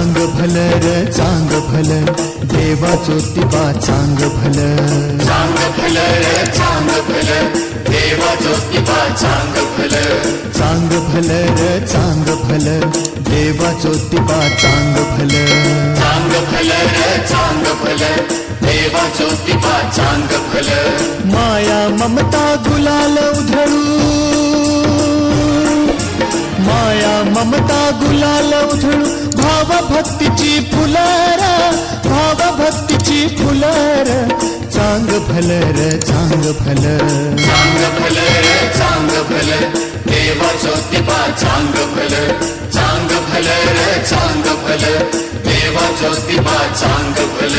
चांग भल र चांग भल. देवा ज्योतिबा चांग भल. चांग भल रे चांग भल. देवा ज्योतिबा चांग भल. चांग भल र चांग भल. देवा ज्योतिबा चांग भल. चांग भल रे चांग भल. देवा ज्योतिबा चांग भल. माया ममता गुलाल उधळू. ममता गुलाल उधळू भावभक्तीची फुलर भावभक्तीची फुलर चांग भलर चांग भल चांग भल चांग फल देवा ज्योतिबा चांग भल चांग भल चांग फल देवा ज्योतिबा चांग फल